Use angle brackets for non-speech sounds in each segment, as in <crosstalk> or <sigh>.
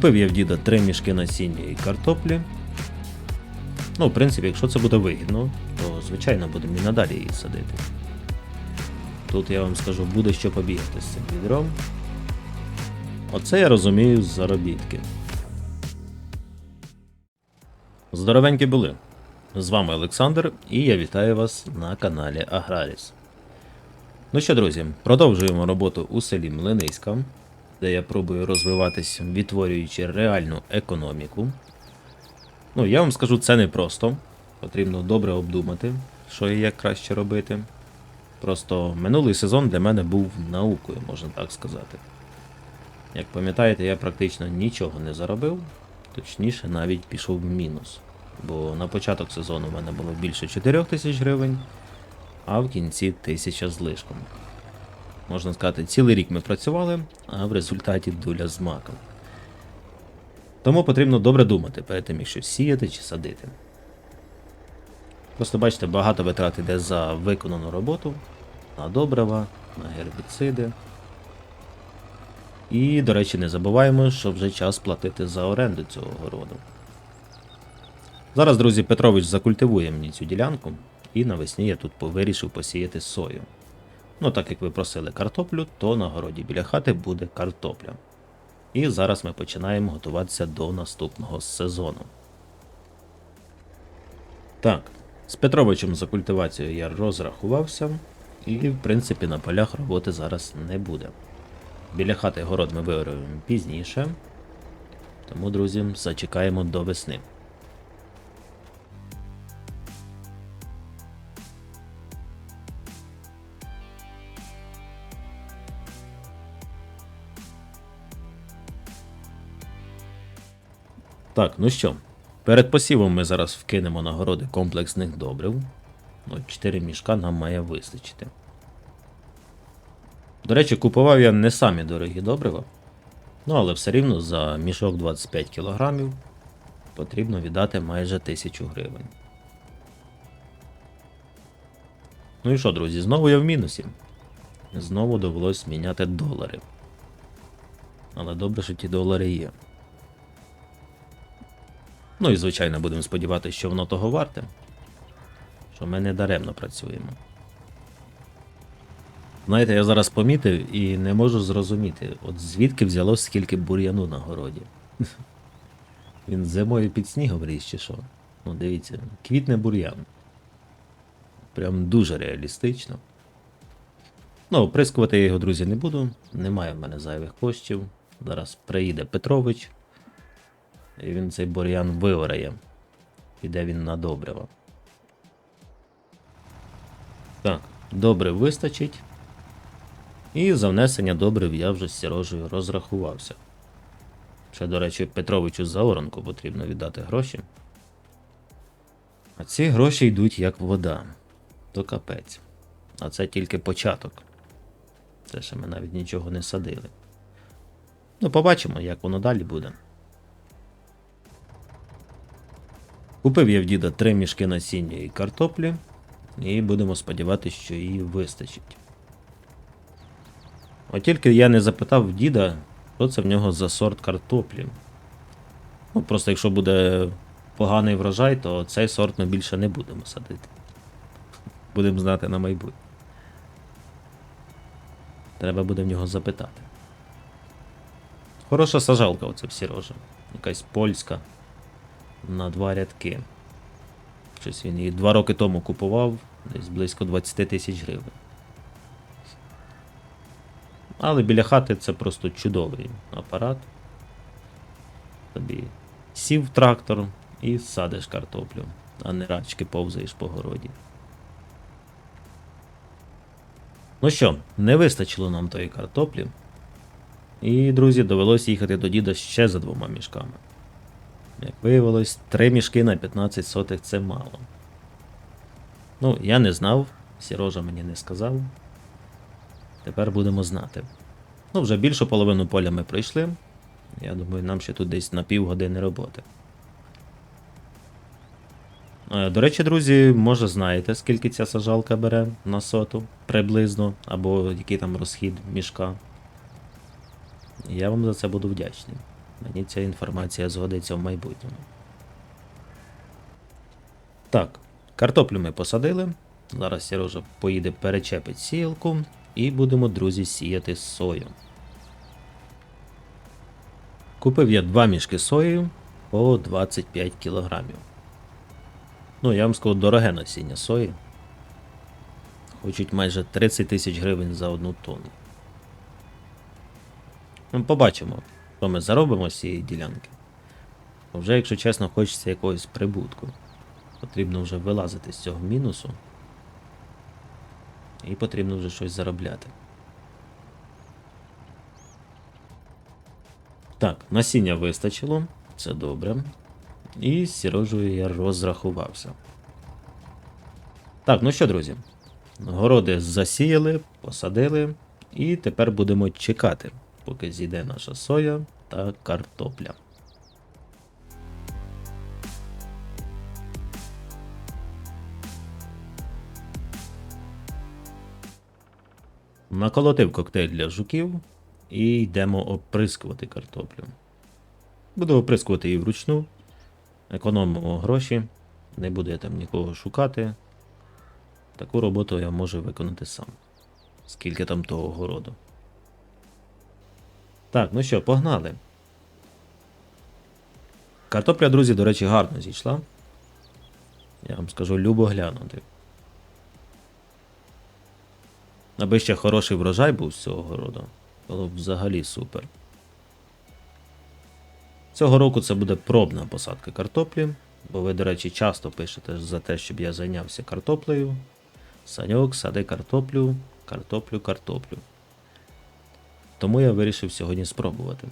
Купив я в діда три мішки насіння і картоплі. Ну, в принципі, якщо це буде вигідно, то звичайно будемо і надалі її садити. Тут я вам скажу, буде що побігати з цим відром. Оце я розумію з заробітки. Здоровенькі були. З вами Олександр і я вітаю вас на каналі Аграріс. Ну що, друзі, продовжуємо роботу у селі Млиниська, де я пробую розвиватись, відтворюючи реальну економіку. Ну, я вам скажу, це не просто. Потрібно добре обдумати, що і як краще робити. Просто минулий сезон для мене був наукою, можна так сказати. Як пам'ятаєте, я практично нічого не заробив, точніше, навіть пішов в мінус. Бо на початок сезону в мене було більше 4 тисяч гривень, а в кінці тисяча з лишком. Можна сказати, цілий рік ми працювали, а в результаті дуля з маком. Тому потрібно добре думати перед тим, як щось сіяти чи садити. Просто бачите, багато витрат йде за виконану роботу, на добрива, на гербіциди. І, до речі, не забуваємо, що вже час платити за оренду цього городу. Зараз, друзі, Петрович закультивує мені цю ділянку, і навесні я тут вирішив посіяти сою. Ну, так як ви просили картоплю, то на городі біля хати буде картопля. І зараз ми починаємо готуватися до наступного сезону. Так, з Петровичем за культивацією я розрахувався, і, в принципі, на полях роботи зараз не буде. Біля хати город ми виорюємо пізніше. Тому, друзі, зачекаємо до весни. Так, ну що, перед посівом ми зараз вкинемо на городи комплексних добрив. Ну, 4 мішка нам має вистачити. До речі, купував я не самі дорогі добрива. Ну, але все рівно за мішок 25 кг потрібно віддати майже 1000 гривень. Ну і що, друзі, знову я в мінусі. Знову довелось міняти долари. Але добре, що ті долари є. Ну і звичайно будемо сподіватися, що воно того варте. Що ми не даремно працюємо. Знаєте, я зараз помітив і не можу зрозуміти, от звідки взялось скільки бур'яну на городі. <laughs> Він зимою під снігом ріс чи що. Ну, дивіться, квітне бур'ян. Прям дуже реалістично. Ну, оприскувати я його, друзі, не буду. Немає в мене зайвих коштів. Зараз приїде Петрович. І він цей бур'ян виорає. Піде він на добрива. Так, добре вистачить. І за внесення добрив я вже з Сірожею розрахувався. Ще, до речі, Петровичу за оранку потрібно віддати гроші. А ці гроші йдуть як вода. То капець. А це тільки початок. Це ще ми навіть нічого не садили. Ну, побачимо, як воно далі буде. Купив я в діда три мішки насіння і картоплі, і будемо сподіватися, що її вистачить. От тільки я не запитав в діда, що це в нього за сорт картоплі. Ну, просто якщо буде поганий врожай, то цей сорт ми більше не будемо садити. Будемо знати на майбутнє. Треба буде в нього запитати. Хороша сажалка оце в Сірожа. Якась польська на два рядки. Щось він її два роки тому купував, десь близько 20 тисяч гривень. Але біля хати це просто чудовий апарат. Тобі сів трактор і садиш картоплю, а не рачки повзаєш по городі. Ну що, не вистачило нам тої картоплі. І, друзі, довелось їхати до діда ще за двома мішками. Як виявилось, три мішки на 15 сотих це мало. Ну, я не знав, Сірожа мені не сказав. Тепер будемо знати. Ну, вже більшу половину поля ми пройшли. Я думаю, нам ще тут десь на півгодини роботи. Е, До речі, друзі, може знаєте, скільки ця сажалка бере на соту приблизно, або який там розхід мішка. Я вам за це буду вдячний. Мені ця інформація згодиться в майбутньому. Так, картоплю ми посадили. Зараз Сережа поїде перечепить сіялку і будемо, друзі, сіяти сою. Купив я два мішки сої по 25 кілограмів. Ну, я вам скажу, дороге насіння сої. Хочуть майже 30 тисяч гривень за одну тонну. Ну, побачимо, що ми заробимо з цієї ділянки. Бо Вже, якщо чесно, хочеться якогось прибутку. Потрібно вже вилазити з цього мінусу. І потрібно вже щось заробляти. Так, насіння вистачило, це добре. І з Сірожею я розрахувався. Так, ну що, друзі, городи засіяли, посадили, і тепер будемо чекати, поки зійде наша соя та картопля. Наколотив коктейль для жуків і йдемо оприскувати картоплю. Буду оприскувати її вручну, економимо гроші, не буду я там нікого шукати. Таку роботу я можу виконати сам. Скільки там того городу. Так, ну що, погнали. Картопля, друзі, до речі, гарно зійшла. Я вам скажу любо глянути. Аби ще хороший врожай був з цього городу, було б взагалі супер. Цього року це буде пробна посадка картоплі, бо ви, до речі, часто пишете за те, щоб я зайнявся картоплею. Саньок, сади картоплю, картоплю, картоплю. Тому я вирішив сьогодні спробувати.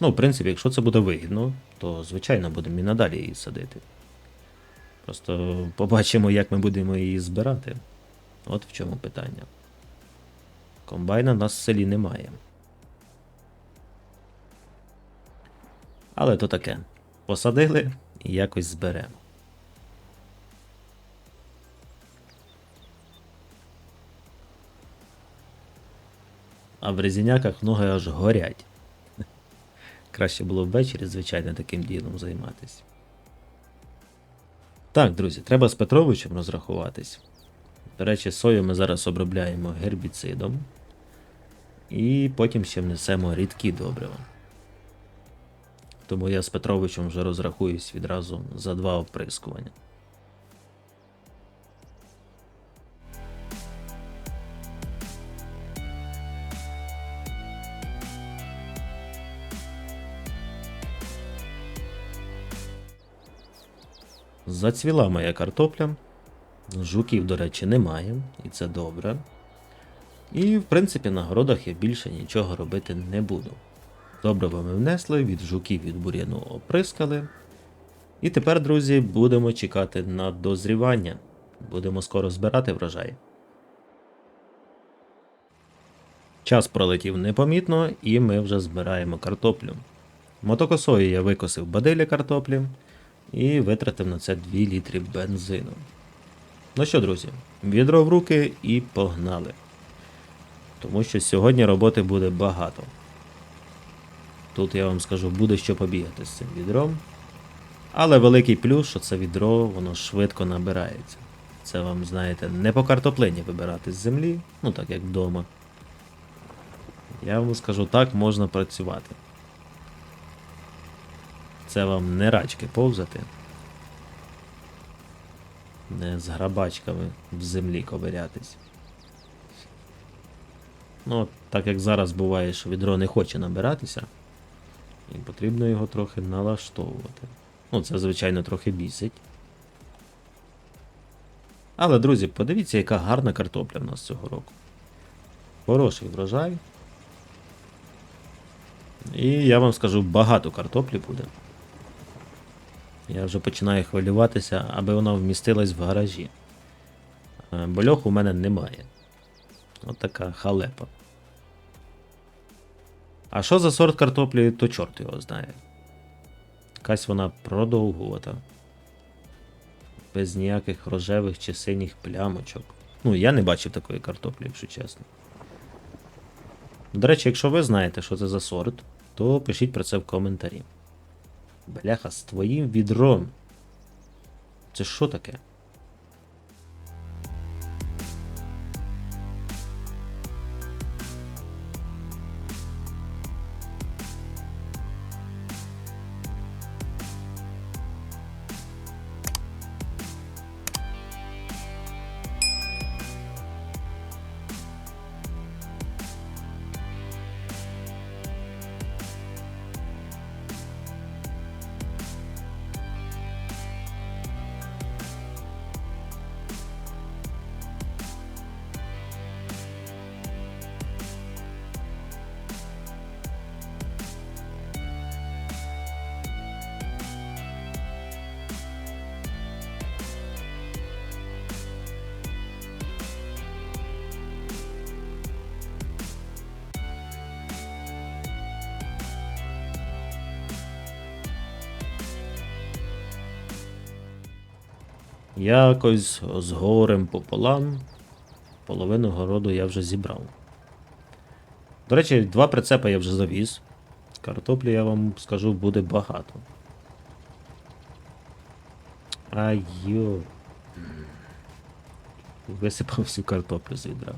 Ну, в принципі, якщо це буде вигідно, то звичайно будемо і надалі її садити. Просто побачимо, як ми будемо її збирати. От в чому питання. Комбайна нас в селі немає. Але то таке. Посадили і якось зберемо. А в резиняках ноги аж горять. <laughs> Краще було ввечері, звичайно, таким ділом займатися. Так, друзі, треба з Петровичем розрахуватись. До речі, сою ми зараз обробляємо гербіцидом. І потім ще внесемо рідкі добрива. Тому я з Петровичем вже розрахуюсь відразу за два оприскування. Зацвіла моя картопля. Жуків, до речі, немає, і це добре. І, в принципі, на городах я більше нічого робити не буду. Добриво ми внесли, від жуків від бур'яну оприскали. І тепер, друзі, будемо чекати на дозрівання. Будемо скоро збирати врожай. Час пролетів непомітно, і ми вже збираємо картоплю. Мотокосою я викосив бадилля картоплі і витратив на це 2 літри бензину. Ну що, друзі, відро в руки і погнали. Тому що сьогодні роботи буде багато. Тут я вам скажу, буде що побігати з цим відром. Але великий плюс, що це відро, воно швидко набирається. Це вам, знаєте, не по картоплині вибирати з землі, ну так як вдома. Я вам скажу, так можна працювати. Це вам не рачки повзати. Не з грабачками в землі ковирятись. Ну, так як зараз буває, що відро не хоче набиратися, і потрібно його трохи налаштовувати. Ну, це, звичайно, трохи бісить. Але, друзі, подивіться, яка гарна картопля в нас цього року. Хороший врожай. І я вам скажу, багато картоплі буде. Я вже починаю хвилюватися, аби вона вмістилась в гаражі. Е, Бо льоху у мене немає. От халепа. А що за сорт картоплі, то чорт його знає. Якась вона продовгувата. Без ніяких рожевих чи синіх плямочок. Ну, я не бачив такої картоплі, якщо чесно. До речі, якщо ви знаєте, що це за сорт, то пишіть про це в коментарі. Бляха, з твоїм відром. Це що таке? Якось з горем пополам. Половину городу я вже зібрав. До речі, два прицепи я вже завіз. Картоплі, я вам скажу, буде багато. Айо. Висипав всю картоплю з відра.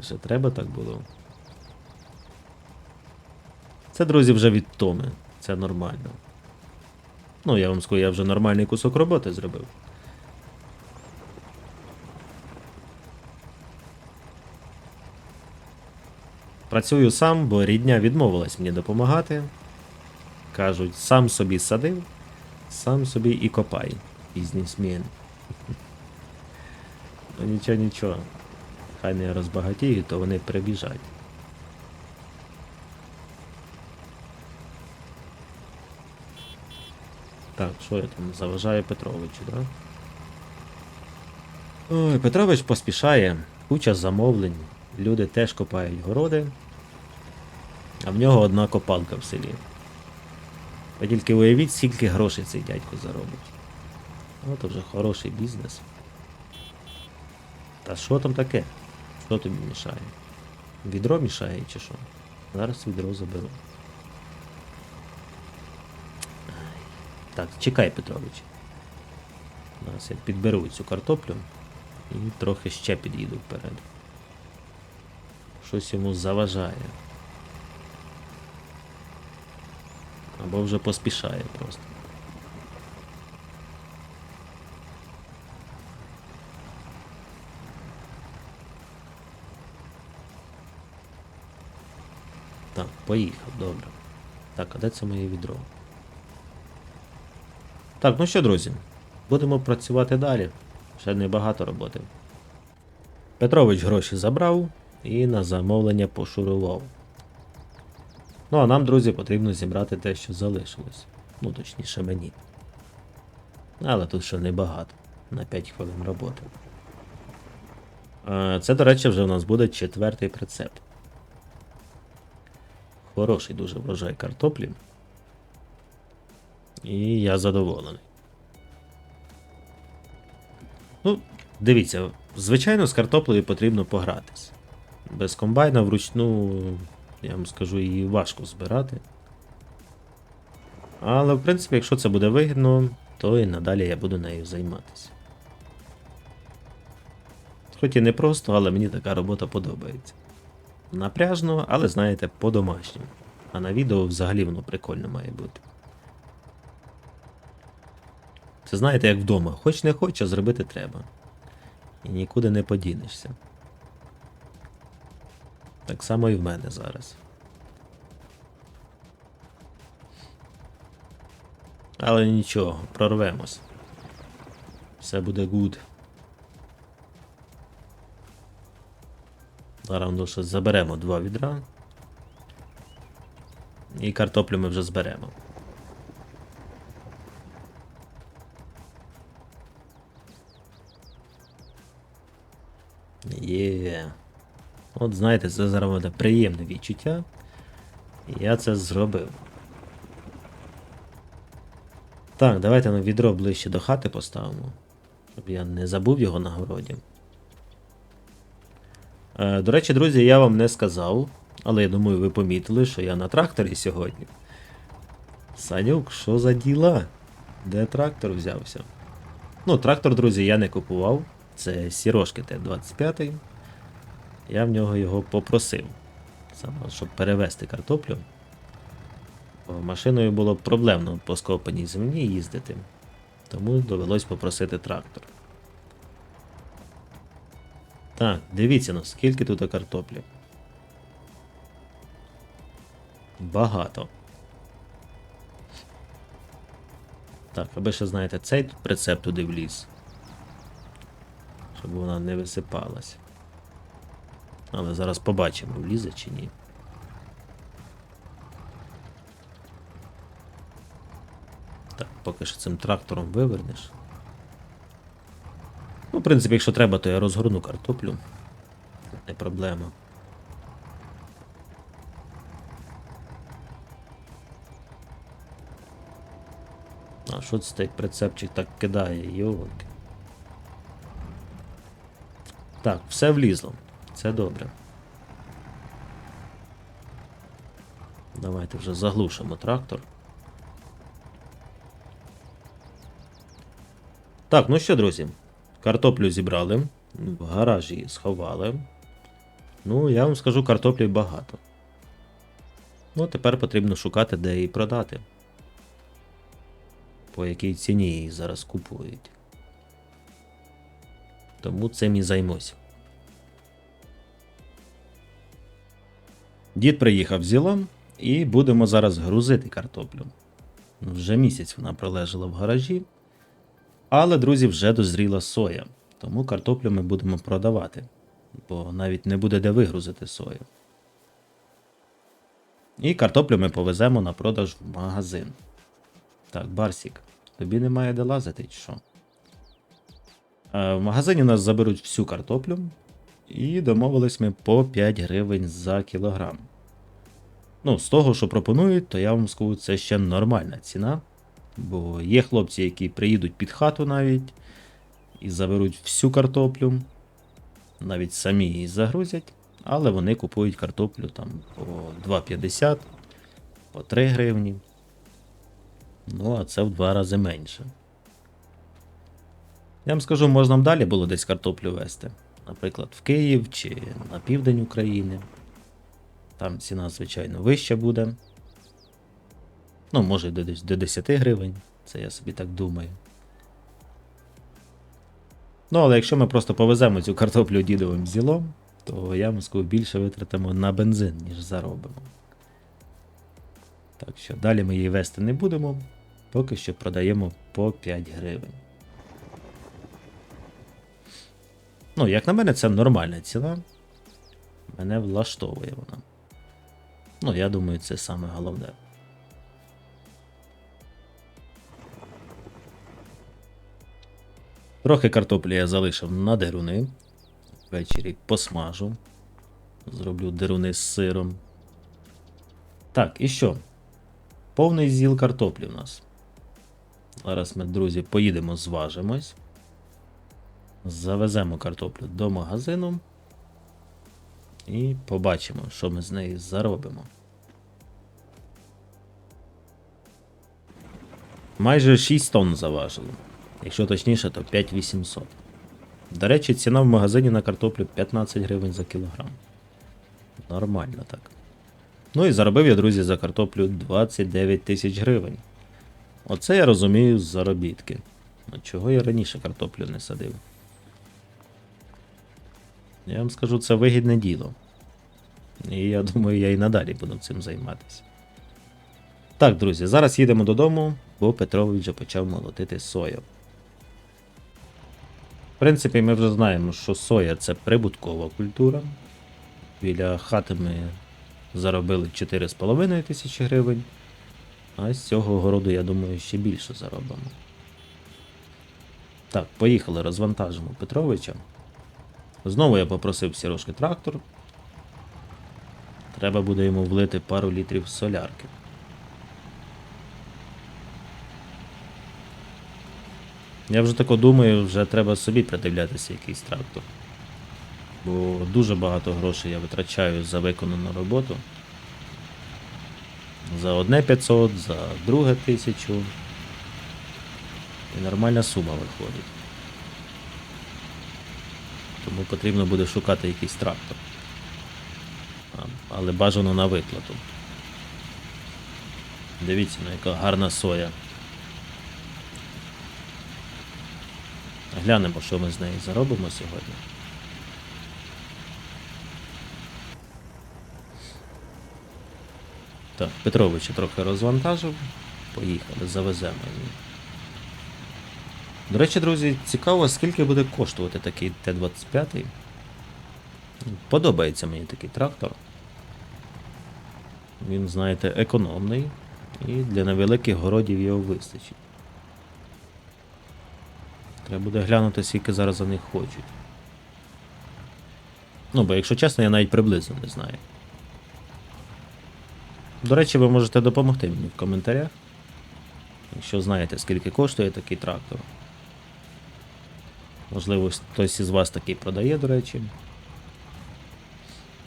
Ще треба так було. Це, друзі, вже від Томи. Це нормально. Ну, я вам скажу, я вже нормальний кусок роботи зробив. Працюю сам, бо рідня відмовилась мені допомагати. Кажуть, сам собі садив, сам собі і копай. Бізнесмен. <laughs> Ну нічого, нічого. Хай не розбагатіють, то вони прибіжать. Так, що я там заважаю Петровичу, да? Ой, Петрович поспішає, куча замовлень. Люди теж копають городи, а в нього одна копалка в селі. Ви тільки уявіть, скільки грошей цей дядько заробить. От вже хороший бізнес. Та що там таке? Що тобі мішає? Відро мішає чи що? Зараз відро заберу. Так, чекай, Петрович. Зараз я підберу цю картоплю і трохи ще під'їду вперед. Щось йому заважає. Або вже поспішає просто. Так, поїхав, добре. Так, а де це моє відро? Так, ну що, друзі, будемо працювати далі. Ще небагато роботи. Петрович гроші забрав і на замовлення пошурував. Ну, а нам, друзі, потрібно зібрати те, що залишилось. Ну, точніше, мені. Але тут ще небагато. На 5 хвилин роботи. Е, Це, до речі, вже у нас буде четвертий прицеп. Хороший дуже врожай картоплі. І я задоволений. Ну, дивіться, звичайно, з картоплею потрібно погратись. Без комбайна вручну, я вам скажу, її важко збирати. Але, в принципі, якщо це буде вигідно, то і надалі я буду нею займатися. Хоч і не просто, але мені така робота подобається. Напряжно, але знаєте, по-домашньому. А на відео взагалі воно прикольно має бути. Це знаєте, як вдома. Хоч не хоч, а зробити треба. І нікуди не подінешся. Так само і в мене зараз. Але нічого, прорвемось. Все буде гуд. Зараз ще заберемо два відра. І картоплю ми вже зберемо. От знаєте, це зараз приємне відчуття. Я це зробив. Так, давайте на відро ближче до хати поставимо. Щоб я не забув його на городі. Е, До речі, друзі, я вам не сказав, Але я думаю, ви помітили, що я на тракторі сьогодні. Санюк, що за діла? Де трактор взявся? Ну, трактор, друзі, я не купував. Це Сірошки Т-25. Я в нього його попросив. Саме, щоб перевезти картоплю. Машиною було проблемно по скопаній землі їздити. Тому довелось попросити трактор. Так, дивіться, ну скільки тут картоплі. Багато. Так, аби ще знаєте, цей прицеп туди вліз. Щоб вона не висипалась. Але зараз побачимо, влізе чи ні. Так, поки що цим трактором вивернеш. Ну, в принципі, якщо треба, то я розгорну картоплю. Не проблема. А що це цей прицепчик так кидає, йолки. Так, все влізло. Це добре. Давайте вже заглушимо трактор. Так, ну що, друзі, картоплю зібрали, в гаражі сховали. Ну, я вам скажу, картоплі багато. Ну, тепер потрібно шукати, де її продати. По якій ціні її зараз купують. Тому цим і займусь. Дід приїхав з зілом і будемо зараз грузити картоплю. Вже місяць вона пролежала в гаражі. Але, друзі, вже дозріла соя. Тому картоплю ми будемо продавати, бо навіть не буде де вигрузити сою. І картоплю ми повеземо на продаж в магазин. Так, Барсік, тобі немає де лазити, чи що? Е, В магазині нас заберуть всю картоплю. І домовились ми по 5 гривень за кілограм. Ну, з того, що пропонують, то я вам скажу, це ще нормальна ціна. Бо є хлопці, які приїдуть під хату навіть і заберуть всю картоплю, навіть самі її загрузять, але вони купують картоплю там по 2,50, по 3 гривні. Ну, а це в два рази менше. Я вам скажу, можна б далі було десь картоплю везти. Наприклад, в Київ чи на південь України. Там ціна, звичайно, вища буде. Ну, може, до до 10 гривень. Це я собі так думаю. Ну, але якщо ми просто повеземо цю картоплю дідовим зілом, то я вам більше витратимо на бензин, ніж заробимо. Так що далі ми її вести не будемо. Поки що продаємо по 5 гривень. Ну, як на мене, це нормальна ціна. Мене влаштовує вона. Ну, я думаю, це саме головне. Трохи картоплі я залишив на деруни. Ввечері посмажу. Зроблю деруни з сиром. Так, і що? Повний зіл картоплі в нас. Зараз ми, друзі, поїдемо, зважимось. Завеземо картоплю до магазину. І побачимо, що ми з неї заробимо. Майже 6 тонн заважили. Якщо точніше, то 5800. До речі, ціна в магазині на картоплю 15 гривень за кілограм. Нормально так. Ну і заробив я, друзі, за картоплю 29 тисяч гривень. Оце я розумію з заробітки. Ну чого я раніше картоплю не садив? Я вам скажу, це вигідне діло. І я думаю, я і надалі буду цим займатися. Так, друзі, зараз їдемо додому, бо Петрович вже почав молотити сою. В принципі, ми вже знаємо, що соя це прибуткова культура. Біля хати ми заробили 4,5 тисячі гривень. А з цього городу, я думаю, ще більше заробимо. Так, поїхали, розвантажимо Петровича. Знову я попросив сірошки трактор. Треба буде йому влити пару літрів солярки. Я вже тако думаю, вже треба собі придивлятися якийсь трактор. Бо дуже багато грошей я витрачаю за виконану роботу. За одне 500, за друге 1000. І нормальна сума виходить. Тому потрібно буде шукати якийсь трактор. Але бажано на виплату. Дивіться, ну яка гарна соя. Глянемо, що ми з нею заробимо сьогодні. Так, Петровича трохи розвантажив. Поїхали, завеземо її. До речі, друзі, цікаво, скільки буде коштувати такий Т-25. Подобається мені такий трактор. Він, знаєте, економний і для невеликих городів його вистачить. Треба буде глянути, скільки зараз за них хочуть. Ну, бо якщо чесно, я навіть приблизно не знаю. До речі, ви можете допомогти мені в коментарях. Якщо знаєте, скільки коштує такий трактор. Можливо, хтось із вас такий продає, до речі.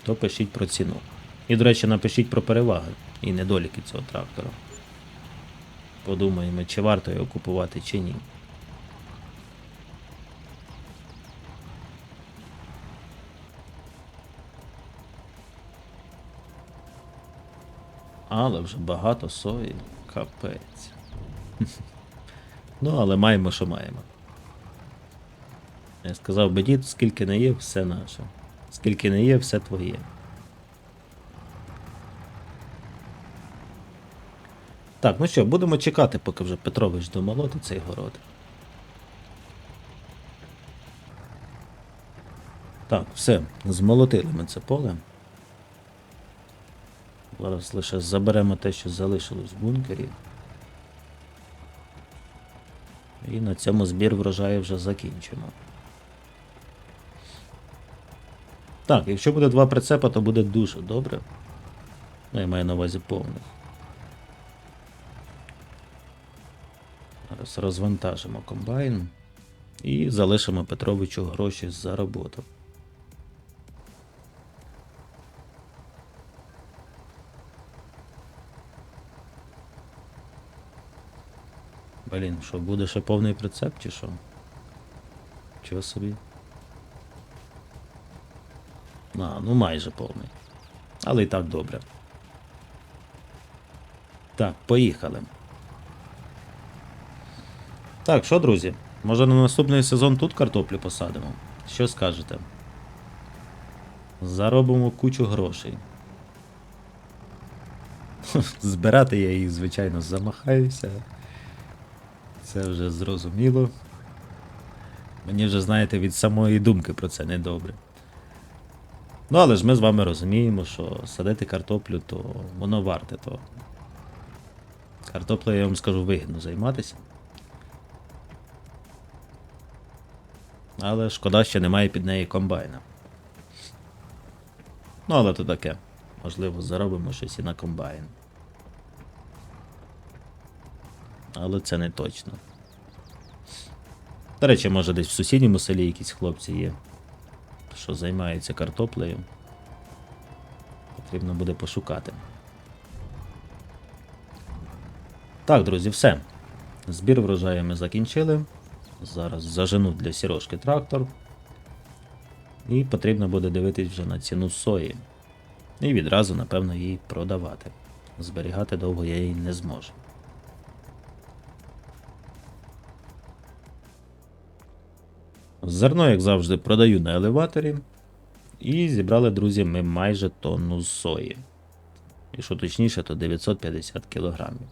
То пишіть про ціну. І, до речі, напишіть про переваги і недоліки цього трактора. Подумаємо, чи варто його купувати, чи ні. Але вже багато сої. Капець. <laughs> Ну, але маємо, що маємо. Я сказав би дід, скільки не є, все наше. Скільки не є, все твоє. Так, ну що, будемо чекати, поки вже Петрович домолотить цей город. Так, все, змолотили ми це поле. Зараз лише заберемо те, що залишилось в бункері. І на цьому збір врожаю вже закінчимо. Так, якщо буде два прицепа, то буде дуже добре. Ну, я маю на увазі повних. Зараз розвантажимо комбайн і залишимо Петровичу гроші за роботу. Блін, що буде ще повний прицеп чи що? Чого собі? А, ну майже повний. Але і так добре. Так, поїхали. Так, що, друзі? Може на наступний сезон тут картоплю посадимо? Що скажете? Заробимо кучу грошей. <laughs> Збирати я їх, звичайно, замахаюся. Це вже зрозуміло. Мені вже, знаєте, від самої думки про це недобре. Ну, але ж ми з вами розуміємо, що садити картоплю, то воно варте того. Картоплею, я вам скажу, вигідно займатися. Але шкода, що немає під неї комбайна. Ну, але то таке. Можливо, заробимо щось і на комбайн. Але це не точно. До речі, може десь в сусідньому селі якісь хлопці є, що займаються картоплею. Потрібно буде пошукати. Так, друзі, все. Збір врожаю ми закінчили. Зараз зажену для сірошки трактор. І потрібно буде дивитись вже на ціну сої. І відразу, напевно, її продавати. Зберігати довго я її не зможу. Зерно, як завжди, продаю на елеваторі. І зібрали, друзі, ми майже тонну сої. І що точніше, то 950 кілограмів.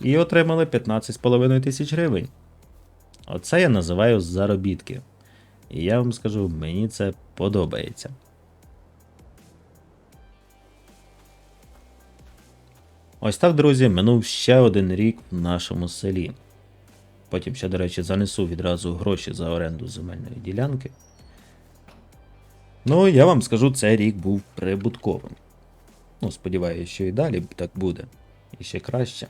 І отримали 15,5 тисяч гривень. Оце я називаю заробітки. І я вам скажу, мені це подобається. Ось так, друзі, минув ще один рік в нашому селі. Потім ще, до речі, занесу відразу гроші за оренду земельної ділянки. Ну, я вам скажу, цей рік був прибутковим. Ну, сподіваюся, що і далі так буде. І ще краще.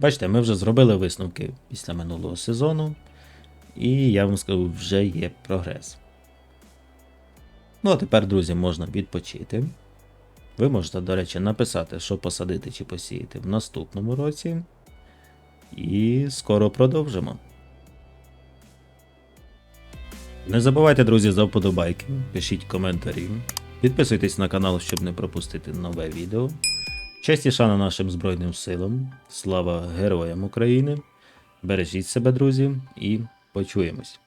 Бачите, ми вже зробили висновки після минулого сезону. І я вам скажу, вже є прогрес. Ну а тепер, друзі, можна відпочити. Ви можете, до речі, написати, що посадити чи посіяти в наступному році. І скоро продовжимо. Не забувайте, друзі, за вподобайки, пишіть коментарі, підписуйтесь на канал, щоб не пропустити нове відео. Честь і шана нашим Збройним силам. Слава Героям України. Бережіть себе, друзі, і почуємось.